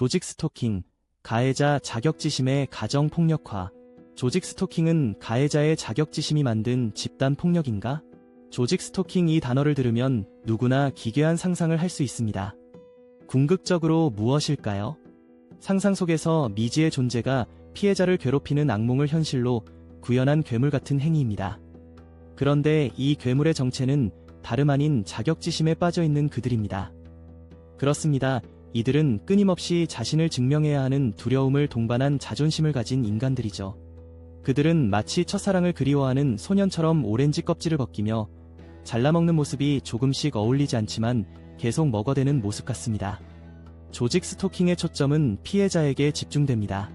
조직 스토킹, 가해자 자격지심의 가정폭력화. 조직 스토킹은 가해자의 자격지심이 만든 집단 폭력인가? 조직 스토킹 이 단어를 들으면 누구나 기괴한 상상을 할 수 있습니다. 궁극적으로 무엇일까요? 상상 속에서 미지의 존재가 피해자를 괴롭히는 악몽을 현실로 구현한 괴물 같은 행위입니다. 그런데 이 괴물의 정체는 다름 아닌 자격지심에 빠져 있는 그들입니다. 그렇습니다. 이들은 끊임없이 자신을 증명해야 하는 두려움을 동반한 자존심을 가진 인간들이죠. 그들은 마치 첫사랑을 그리워하는 소년처럼 오렌지 껍질을 벗기며 잘라먹는 모습이 조금씩 어울리지 않지만 계속 먹어대는 모습 같습니다. 조직 스토킹의 초점은 피해자에게 집중됩니다.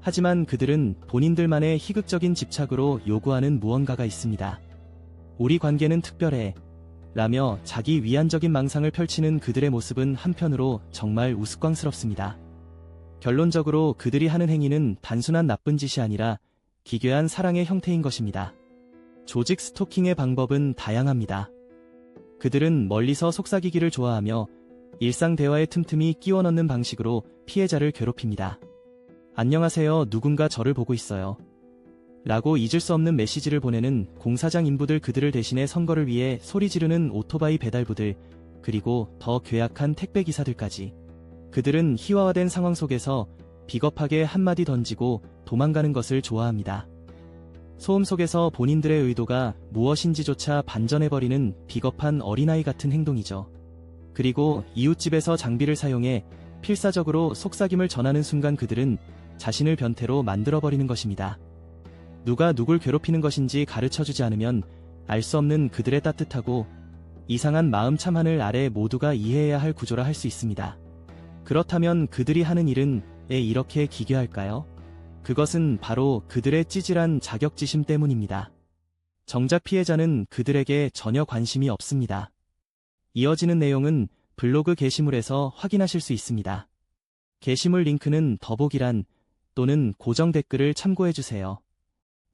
하지만 그들은 본인들만의 희극적인 집착으로 요구하는 무언가가 있습니다. 우리 관계는 특별해. 라며 자기 위안적인 망상을 펼치는 그들의 모습은 한편으로 정말 우스꽝스럽습니다. 결론적으로 그들이 하는 행위는 단순한 나쁜 짓이 아니라 기괴한 사랑의 형태인 것입니다. 조직 스토킹의 방법은 다양합니다. 그들은 멀리서 속삭이기를 좋아하며 일상 대화의 틈틈이 끼워 넣는 방식으로 피해자를 괴롭힙니다. 안녕하세요. 누군가 저를 보고 있어요. 라고 잊을 수 없는 메시지를 보내는 공사장 인부들 그들을 대신해 선거를 위해 소리 지르는 오토바이 배달부들, 그리고 더 괴악한 택배기사들까지. 그들은 희화화된 상황 속에서 비겁하게 한마디 던지고 도망가는 것을 좋아합니다. 소음 속에서 본인들의 의도가 무엇인지조차 반전해버리는 비겁한 어린아이 같은 행동이죠. 그리고 이웃집에서 장비를 사용해 필사적으로 속삭임을 전하는 순간 그들은 자신을 변태로 만들어버리는 것입니다. 누가 누굴 괴롭히는 것인지 가르쳐주지 않으면 알 수 없는 그들의 따뜻하고 이상한 마음 참하늘 아래 모두가 이해해야 할 구조라 할 수 있습니다. 그렇다면 그들이 하는 일은 왜 이렇게 기괴할까요? 그것은 바로 그들의 찌질한 자격지심 때문입니다. 정작 피해자는 그들에게 전혀 관심이 없습니다. 이어지는 내용은 블로그 게시물에서 확인하실 수 있습니다. 게시물 링크는 더보기란 또는 고정 댓글을 참고해주세요.